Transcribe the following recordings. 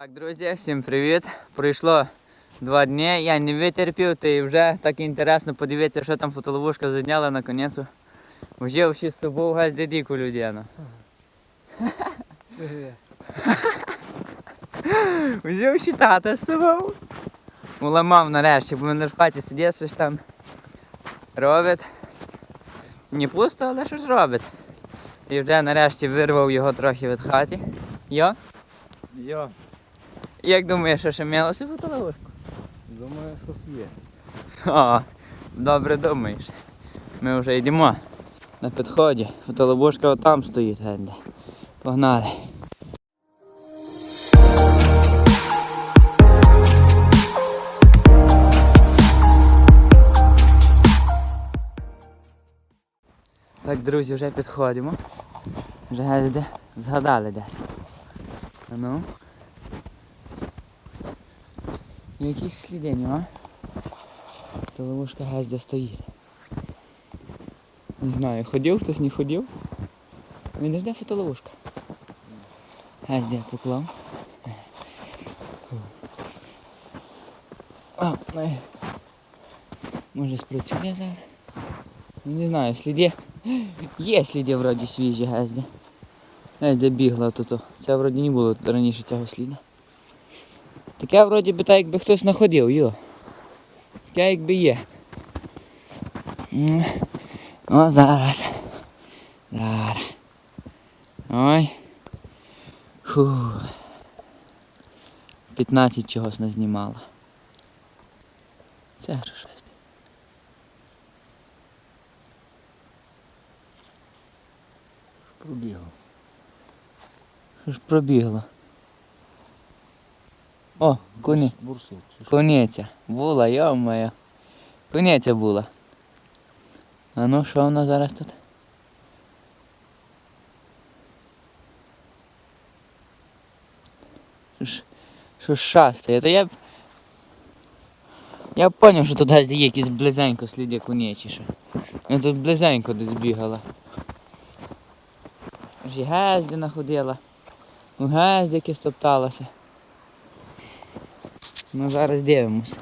Так, друзі, всім привіт. Пройшло два дні, я не витерпів, та і вже так інтересно подивитися, що там фотоловушка задняла наконець. Взяв ще з собою газ дідіку людину. Взяв ще тата з собою. Уламав нарешті, бо він в хаті сидить, щось там робить. Не пусто, але щось робить. І вже нарешті вирвав його трохи від хаті. Йо? Я Як думаєш, що ще м'ялося фотоловушку? думаю, щось є. О, добре думаєш. Ми вже йдемо на підході. Фотоловушка отам стоїть, Генде. Погнали. Так, друзі, вже підходимо. Вже згадали де це. А ну. Якісь сліди нема. То ловушка газ де стоїть. Не знаю, ходив хтось, не ходив. Він не жде фотоловушка. Газ де поклав. А, ну, може спрацює зараз. Ну, Не знаю, сліди. Є сліди вроді свіжі газді. Е, де бігла тут. Це вроді не було раніше цього сліду. Таке вроді би так якби хтось находив, йо. Таке якби є. О, зараз. Зараз. Ой. Фу. 15 чогось не знімала. Це щось. Пробігав. Що ж пробігло? О, коні. Бурсук. чи. Була, йо-моє. Кониця була. А ну що вона зараз тут? Що шастає? Та я б. Я поняв, що тут десь є якісь близенько сліди конячі ще. Я тут близенько десь бігала. Ж і гезді находила. У гездики стопталася. Ну зараз дивимося.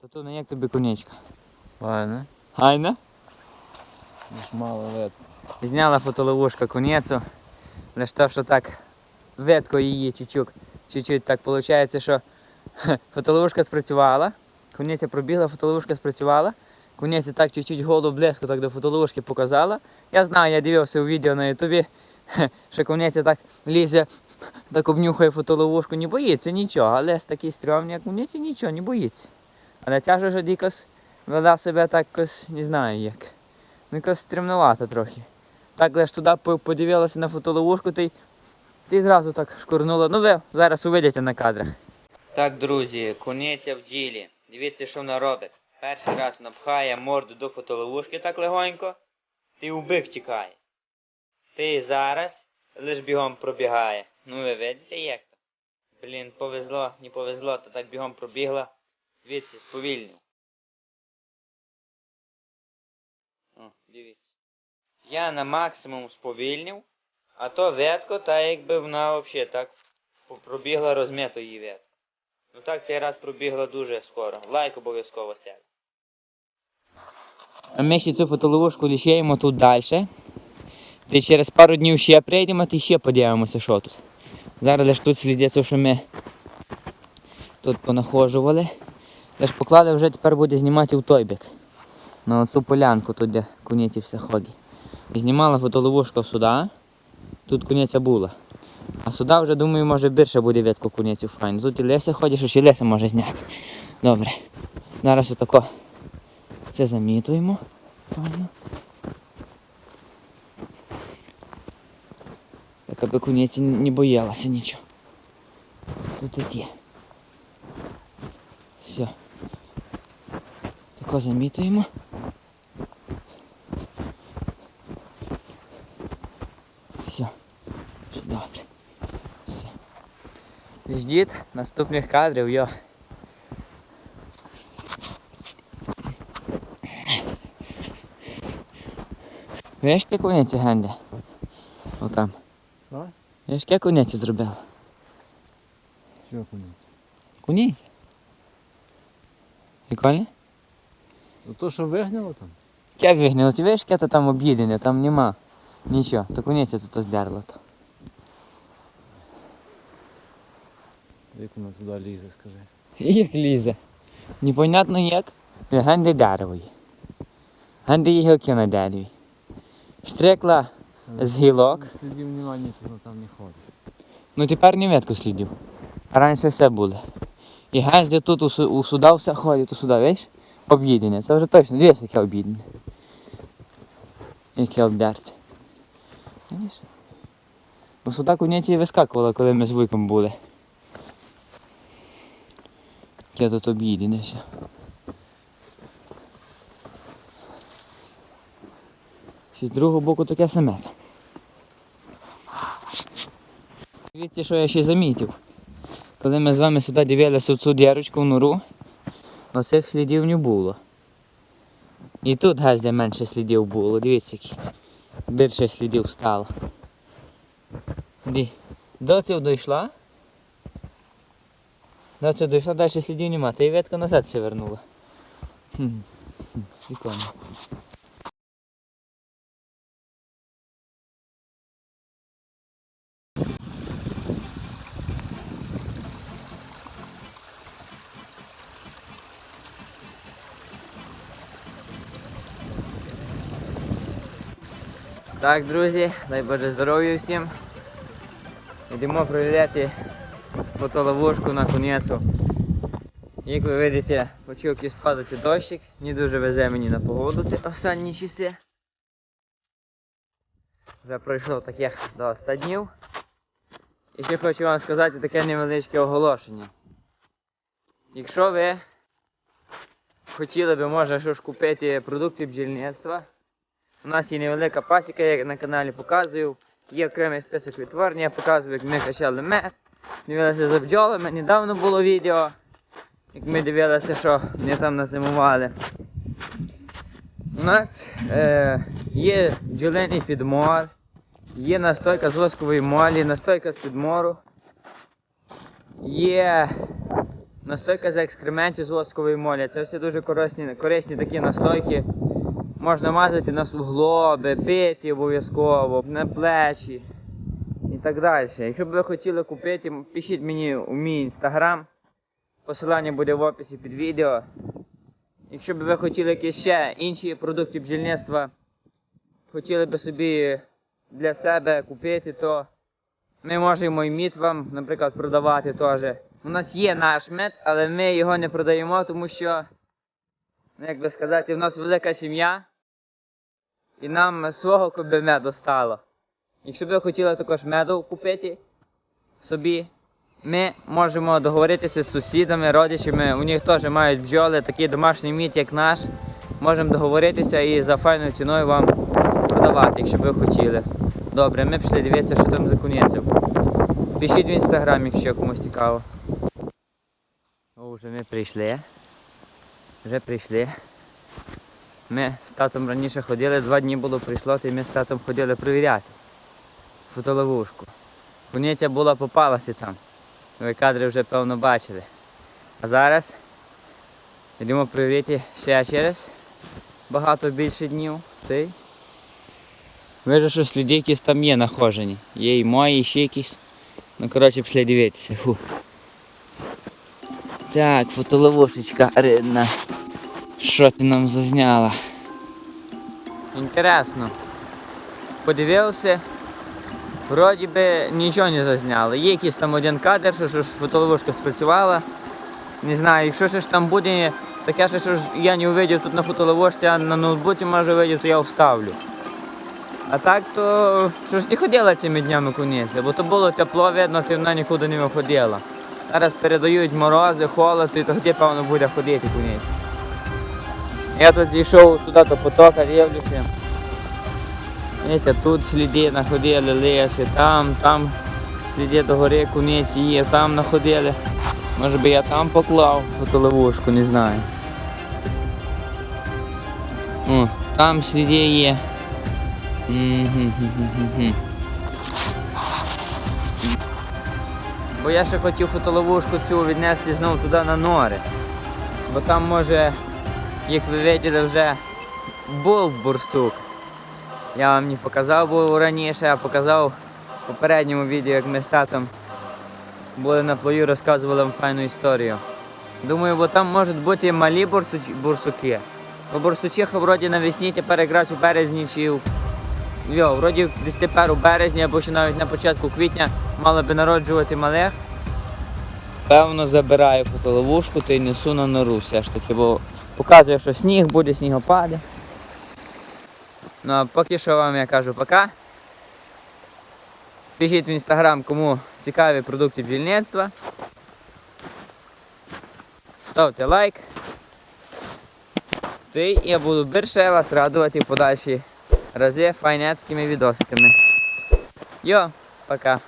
Татуна, як тобі конячка? Файно. Гайна? Лиш мало лет. Зняла фотоловушка конецу. Лише то, що так ветко її чуть-чуть. Чуть-чуть так виходить, що фотоловушка спрацювала. Конеця пробігла, фотоловушка спрацювала. Конеця так чуть-чуть голову блеску так до фотоловушки показала. Я знаю, я дивився у відео на ютубі, що конеця так лізе, так обнюхає фотоловушку, не боїться нічого, але з такий стрьомний, як конеця нічого, не боїться. Але ця ж дикось вела себе так якось, не знаю як. Ну якось стремновато трохи. Так лиш туди подивилася на фотоловушку, ти, ти зразу так шкурнула. Ну ви зараз увидите на кадрах. Так, друзі, кониця в ділі. Дивіться, що вона робить. Перший раз напхає морду до фотоловушки так легонько, ти у бик тікає. Ти зараз лиш бігом пробігає. Ну ви видите як то? Блін, повезло, не повезло, то так бігом пробігла. Дивіться, сповільнив. О, дивіться. Я на максимум сповільнив, а то ветко, та якби вона взагалі так пробігла розмито її ветко. Ну так цей раз пробігла дуже скоро. Лайк обов'язково стягне. А ми ще цю фотоловушку лишаємо тут далі. Ти через пару днів ще прийдемо, ти ще подивимося, що тут. Зараз лише тут слідиться, що ми тут понахожували. Лиш поклали вже тепер буде знімати в той бік. На оцю полянку, тут де куниці все ходять. І знімала фотоловушка сюди. Тут куниця була. А сюди вже, думаю, може більше буде ветку куницю файно. Тут і Леся ходить, що ще Леся може зняти. Добре. Зараз отако це замітуємо. Файно. Так аби куниці не боялася нічого. Тут і. Все. Тако замітуємо. Все. Все добре. Все. Ждіть наступних кадрів, йо. Видиш, яке куниці генде? Отам. А? Видиш, яке куниці зробила? Що куниця? Куниця. Прикольно? Ну то, що вигнало там? Я вигнав, ти бачиш, яке то там об'їдене, там нема. Нічого, то куниця тут здерло. То. Як вона туди лізе, скажи. Як лізе. Непонятно як. Ганди дерево. Ганди є гілки на дереві. Штрикла з гілок. Слідів немає нічого там не ходить. Ну тепер не метку слідів. А раніше все було. І газди тут у, у суда все ходить, у суда, видиш? Об'їдене. Це вже точно, дивись, яке об'їдене. Яке обдерте. Видиш? У суда куняці вискакувало, коли ми з вуйком були. Яке тут об'їдене все. Ще з другого боку таке саме. там. Дивіться, що я ще замітив. Коли ми з вами сюди дивилися в цю дірочку в нору, оцих слідів не було. І тут газде менше слідів було, дивіться які. Більше слідів стало. До цього дійшла. До цього дійшла, далі слідів нема. Та й ветка назад все вернула. Хм. хм, Прикольно. Так, друзі, дай Боже здоров'я всім. Йдемо перевіряти фотоловушку на конецу. Як ви видите, почав якийсь падати дощик, не дуже везе мені на погоду ці останні часи. Вже пройшло таких до 100 днів. І ще хочу вам сказати таке невеличке оголошення. Якщо ви хотіли би, може, що ж купити продукти бджільництва, у нас є невелика пасіка, я на каналі показую. Є окремий список відтворення, я показую, як ми качали мед. Дивилися за бджолами. Недавно було відео, як ми дивилися, що вони там назимували. У нас е, є бджолиний підмор, є настойка з воскової молі, настойка з підмору, є настойка з екскрементів з воскової молі. Це все дуже корисні, корисні такі настойки. Можна мазати на суглоби, пити обов'язково, на плечі і так далі. Якщо б ви хотіли купити, пишіть мені у мій інстаграм. Посилання буде в описі під відео. Якщо б ви хотіли якісь ще інші продукти бджільництва, хотіли б собі для себе купити, то ми можемо і мід вам, наприклад, продавати теж. У нас є наш мед, але ми його не продаємо, тому що як би сказати, в нас велика сім'я, і нам свого коби меду стало. Якщо б ви хотіли також меду купити собі, ми можемо договоритися з сусідами, родичами, у них теж мають бджоли, такий домашній мід, як наш. Можемо договоритися і за файною ціною вам продавати, якщо б ви хотіли. Добре, ми пішли дивитися, що там за куниців. Пишіть в інстаграм, якщо комусь цікаво. О, вже ми прийшли. Вже прийшли. Ми з татом раніше ходили, два дні було прийшло, то ми з татом ходили перевіряти фотоловушку. Куниця була попалася там. Ви кадри вже певно бачили. А зараз йдемо перевірити ще через багато більше днів. Ти. Вижу, що сліди якісь там є нахожені. Є і мої, і ще якісь. Ну коротше пішли дивитися. Фу. Так, фотоловушечка рідна. Що ти нам зазняла? Інтересно. Подивився. Вроді би нічого не зазняли. Є якийсь там один кадр, що, ж фотоловушка спрацювала. Не знаю, якщо ж там буде таке, що, ж я не увидів тут на фотоловушці, а на ноутбуці може увидів, то я вставлю. А так то що ж не ходила цими днями куниця, бо то було тепло, видно, ти вона нікуди не виходила. Зараз передають морози, холод, і тоді, певно, буде ходити куниця. Я тут зійшов сюди до потока, дивлюся. Видите, тут сліди находили лиси, там, там сліди до гори куниці є, там находили. Може би я там поклав фотоловушку, не знаю. О, там сліди є. Бо я ще хотів фотоловушку цю віднести знову туди на нори. Бо там може, як ви бачили, вже був бурсук. Я вам не показав був раніше, а показав в попередньому відео, як ми з татом були на плою, розказували вам файну історію. Думаю, бо там можуть бути малі бурсуч- бурсуки. Бо бурсучиха вроді навесні тепер якраз у березні чи у Йо, вроді десь тепер у березні або ще навіть на початку квітня мали би народжувати малих. Певно, забираю фотоловушку та й несу на нору все ж таки, бо показує, що сніг буде, снігопади. Ну а поки що вам я кажу пока. Пишіть в інстаграм, кому цікаві продукти бджільництва. Ставте лайк. Ти я буду більше вас радувати в подальші рази файняцькими відосиками. Йо, пока.